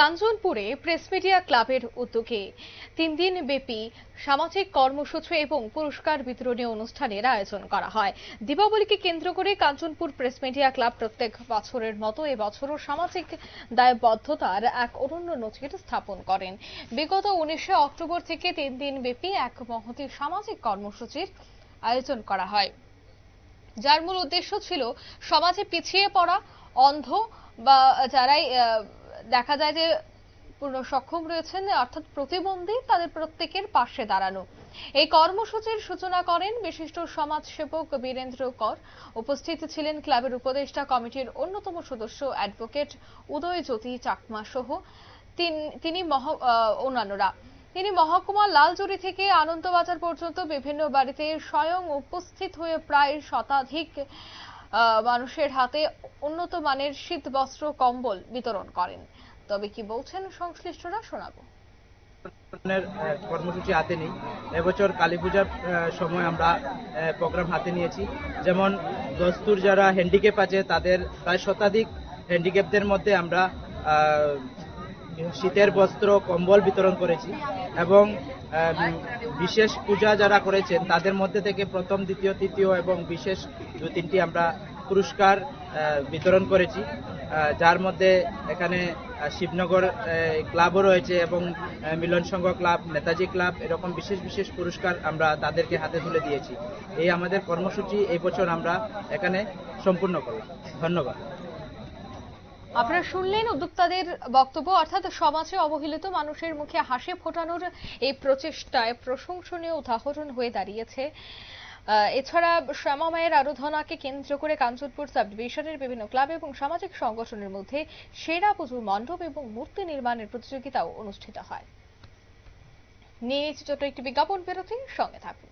কাঞ্চনপুরে press media ক্লাবের উদ্যোগে তিন দিন ব্যাপী সামাজিক কর্মসূচি এবং পুরস্কার বিতরণী অনুষ্ঠানের আয়োজন করা হয়। দীপাবলিকে কেন্দ্র করে কাঞ্চনপুর প্রেস মিডিয়া ক্লাব প্রত্যেক বছরের মতো এবছরও সামাজিক দায়বদ্ধতার এক অনন্য নজির স্থাপন করেন। বিগত উনিশে অক্টোবর থেকে তিন দিন ব্যাপী এক মহতি সামাজিক কর্মসূচির আয়োজন করা হয়। যার মূল উদ্দেশ্য ছিল সমাজে পিছিয়ে পড়া, অন্ধ বা যারাই দেখা যায় যে পূর্ণ সক্ষম রয়েছেন, অর্থাৎ প্রতিবন্ধী তাদের প্রত্যেকের পাশে দাঁড়ানো। এই কর্মসূচির সূচনা করেন বিশিষ্ট সমাজসেবক বীরেন্দ্র কর। উপস্থিত ছিলেন ক্লাবের উপদেষ্টা কমিটির অন্যতম সদস্য অ্যাডভোকেট উদয় জ্যোতি চাকমা সহ তিন- অন্যান্যরা। তিনি মহকুমা লালজুরি থেকে আনন্দবাজার পর্যন্ত বিভিন্ন বাড়িতে স্বয়ং উপস্থিত হয়ে প্রায় শতাধিক মানুষের হাতে উন্নত মানের শীত বস্ত্র কম্বল বিতরণ করেন। তবে কি বলছেন সংশ্লিষ্টরা? শোনাবো। কর্মসূচি হাতে নিই। এবছর কালী পূজার সময় আমরা প্রোগ্রাম হাতে নিয়েছি। যেমন দস্তুর যারা হ্যান্ডিক্যাপ আছে, তাদের প্রায় শতাধিক হ্যান্ডিক্যাপদের মধ্যে আমরা শীতের বস্ত্র, কম্বল বিতরণ করেছি এবং বিশেষ পূজা যারা করেছেন, তাদের মধ্যে থেকে প্রথম, দ্বিতীয়, তৃতীয় এবং বিশেষ দু তিনটি আমরা পুরস্কার বিতরণ করেছি। যার মধ্যে এখানে শিবনগর ক্লাবও রয়েছে এবং মিলন সংঘ ক্লাব, নেতাজি ক্লাব, এরকম বিশেষ বিশেষ পুরস্কার আমরা তাদেরকে হাতে তুলে দিয়েছি। এই আমাদের কর্মসূচি এই বছর আমরা এখানে সম্পূর্ণ করলাম। ধন্যবাদ। আপনারা শুনলেন উদ্যোক্তাদের বক্তব্য, অর্থাৎ সমাজে অবহেলিত মানুষের মুখে হাসি ফোটানোর এই প্রচেষ্টায় প্রশংসনীয় উদাহরণ হয়ে দাঁড়িয়েছে। এছাড়া শ্যামা মায়ের আরাধনাকে কেন্দ্র করে কাঞ্চনপুর সাব ডিভিশনের বিভিন্ন ক্লাব এবং সামাজিক সংগঠনের মধ্যে সেরা পুজো মণ্ডপ এবং মূর্তি নির্মাণের প্রতিযোগিতাও অনুষ্ঠিত হয়। নিয়ে ছোট একটি বিজ্ঞাপন বিরতি সঙ্গে থাকুন।